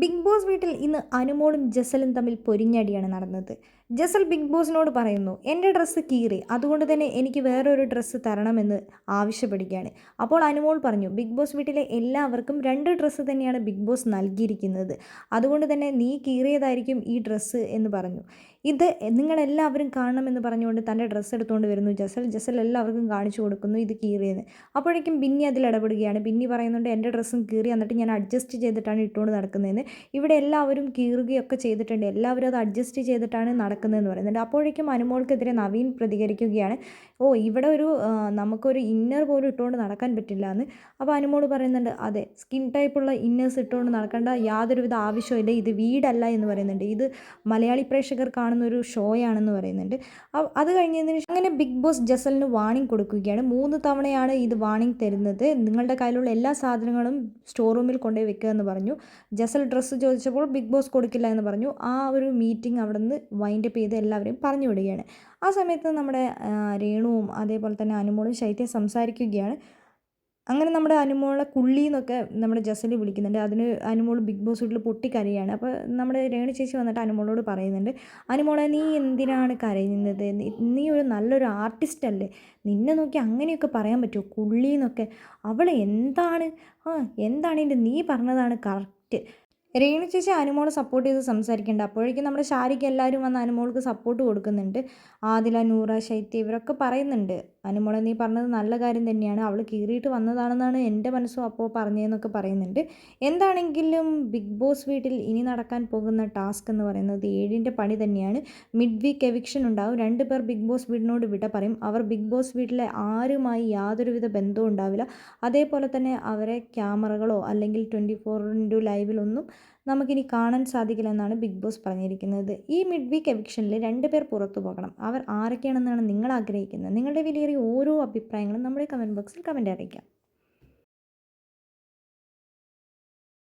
Big boss വീട്ടിൽ ഇന്ന് അനുമോളും ജസലും തമ്മിൽ പൊരിഞ്ഞടിയാണ് നടന്നത്. ജസൽ ബിഗ് ബോസിനോട് പറയുന്നു എന്റെ ഡ്രസ്സ് കീറി അതുകൊണ്ട് തന്നെ എനിക്ക് വേറൊരു ഡ്രസ്സ് തരണമെന്ന് ആവശ്യപ്പെടുകയാണ്. അപ്പോൾ അനുമോൾ പറഞ്ഞു ബിഗ് ബോസ് വീട്ടിലെ എല്ലാവർക്കും രണ്ട് ഡ്രസ്സ് തന്നെയാണ് ബിഗ് ബോസ് നൽകിയിരിക്കുന്നത്. അതുകൊണ്ട് തന്നെ നീ കീറിയതായിരിക്കും ഈ ഡ്രസ്സ് എന്ന് പറഞ്ഞു. ഇത് നിങ്ങളെല്ലാവരും കാണണമെന്ന് പറഞ്ഞുകൊണ്ട് തന്റെ ഡ്രസ്സ് എടുത്തുകൊണ്ട് വരുന്നു ജസൽ. ജസൽ എല്ലാവർക്കും കാണിച്ചു കൊടുക്കുന്നു ഇത് കീറിയെന്ന്. അപ്പോഴേക്കും ബിന്നി അതിൽ ഇടപെടുകയാണ്. ബിന്നി പറയുന്നുണ്ട് എന്റെ ഡ്രസ്സും കീറി എന്നിട്ട് ഞാൻ അഡ്ജസ്റ്റ് ചെയ്തിട്ടാണ് ഇട്ടുകൊണ്ട് നടക്കുന്നതെന്ന്. ഇവിടെ എല്ലാവരും കീറുകയൊക്കെ ചെയ്തിട്ടുണ്ട്. എല്ലാവരും അത് അഡ്ജസ്റ്റ് ചെയ്തിട്ടാണ് നടക്കുന്നതെന്ന് പറയുന്നുണ്ട് അപ്പോഴേക്കും അനുമോൾക്കെതിരെ നവീൻ പ്രതികരിക്കുകയാണ്. ഓ ഇവിടെ ഒരു നമുക്കൊരു ഇന്നർ പോലും ഇട്ടുകൊണ്ട് നടക്കാൻ പറ്റില്ല എന്ന് അപ്പോൾ അനുമോൾ പറയുന്നുണ്ട് അതെ സ്കിൻ ടൈപ്പുള്ള ഇന്നേഴ്സ് ഇട്ടുകൊണ്ട് നടക്കേണ്ട യാതൊരുവിധ ആവശ്യമില്ല ഇത് വീടല്ല എന്ന് പറയുന്നുണ്ട്. ഇത് മലയാളി പ്രേക്ഷകർ കാണുന്ന ഒരു ഷോയാണെന്ന് പറയുന്നുണ്ട്. അത് കഴിഞ്ഞതിന് ശേഷം അങ്ങനെ ബിഗ് ബോസ് ജസലിന് വാണിംഗ് കൊടുക്കുകയാണ്. മൂന്ന് തവണയാണ് ഇത് വാണിംഗ് തരുന്നത്. നിങ്ങളുടെ കയ്യിലുള്ള എല്ലാ സാധനങ്ങളും സ്റ്റോർ റൂമിൽ കൊണ്ടുപോയി വെക്കുക എന്ന് പറഞ്ഞു. ജസൽ ഡ്രസ്സ് ചോദിച്ചപ്പോൾ ബിഗ് ബോസ് കൊടുക്കില്ല എന്ന് പറഞ്ഞു. ആ ഒരു മീറ്റിംഗ് അവിടെ നിന്ന് വൈൻഡപ്പ് ചെയ്ത് എല്ലാവരെയും പറഞ്ഞു വിടുകയാണ്. ആ സമയത്ത് നമ്മുടെ രേണുവും അതേപോലെ തന്നെ അനുമോളും ശൈത്യം സംസാരിക്കുകയാണ്. അങ്ങനെ നമ്മുടെ അനുമോളെ കുള്ളി എന്നൊക്കെ നമ്മുടെ ജസൽ വിളിക്കുന്നുണ്ട്. അതിന് അനുമോൾ ബിഗ് ബോസ് വീട്ടിൽ പൊട്ടിക്കരയാണ്. അപ്പോൾ നമ്മുടെ രേണു ചേച്ചി വന്നിട്ട് അനുമോളോട് പറയുന്നുണ്ട് അനുമോളെ നീ എന്തിനാണ് കരയുന്നത്? നീ ഒരു നല്ലൊരു ആർട്ടിസ്റ്റ് അല്ലേ? നിന്നെ നോക്കി അങ്ങനെയൊക്കെ പറയാൻ പറ്റുമോ? കുള്ളി എന്നൊക്കെ. അവൾ എന്താണ്? ആ എന്താണ്? നീ പറഞ്ഞതാണ് കറക്റ്റ് രേണു ചേച്ചി അനുമോളെ സപ്പോർട്ട് ചെയ്ത് സംസാരിക്കുന്നുണ്ട്. അപ്പോഴേക്കും നമ്മുടെ ഷാരിക്ക് എല്ലാവരും വന്ന് അനുമോൾക്ക് സപ്പോർട്ട് കൊടുക്കുന്നുണ്ട്. ആദില നൂറ ശൈത്യ ഇവരൊക്കെ പറയുന്നുണ്ട്. അനുമോളെ നീ പറഞ്ഞത് നല്ല കാര്യം തന്നെയാണ്. അവൾ കീറിയിട്ട് വന്നതാണെന്നാണ് എന്റെ മനസ്സും അപ്പോൾ പറഞ്ഞതെന്നൊക്കെ പറയുന്നുണ്ട്. എന്താണെങ്കിലും ബിഗ് ബോസ് വീട്ടിൽ ഇനി നടക്കാൻ പോകുന്ന ടാസ്ക് എന്ന് പറയുന്നത് ഏഴിന്റെ പണി തന്നെയാണ്. മിഡ് വീക്ക് എവിക്ഷൻ ഉണ്ടാവും. രണ്ട് പേർ ബിഗ് ബോസ് വീടിനോട് വിട പറയും. അവർ ബിഗ് ബോസ് വീട്ടിലെ ആരുമായി യാതൊരുവിധ ബന്ധവും ഉണ്ടാവില്ല. അതേപോലെ തന്നെ അവരെ ക്യാമറകളോ അല്ലെങ്കിൽ ട്വന്റി ഫോർ ഇന്റു ലൈവിലൊന്നും നമുക്കിനി കാണാൻ സാധിക്കില്ലെന്നാണ് ബിഗ് ബോസ് പറഞ്ഞിരിക്കുന്നത്. ഈ മിഡ് വീക്ക് എവിക്ഷനിൽ രണ്ട് പേർ പുറത്തു പോകണം. അവർ ആരൊക്കെയാണെന്നാണ് നിങ്ങൾ ആഗ്രഹിക്കുന്നത്. നിങ്ങളുടെ വിലയേറിയ ഓരോ അഭിപ്രായങ്ങളും നമ്മുടെ കമന്റ് ബോക്സിൽ കമന്റ് അറിയിക്കാം.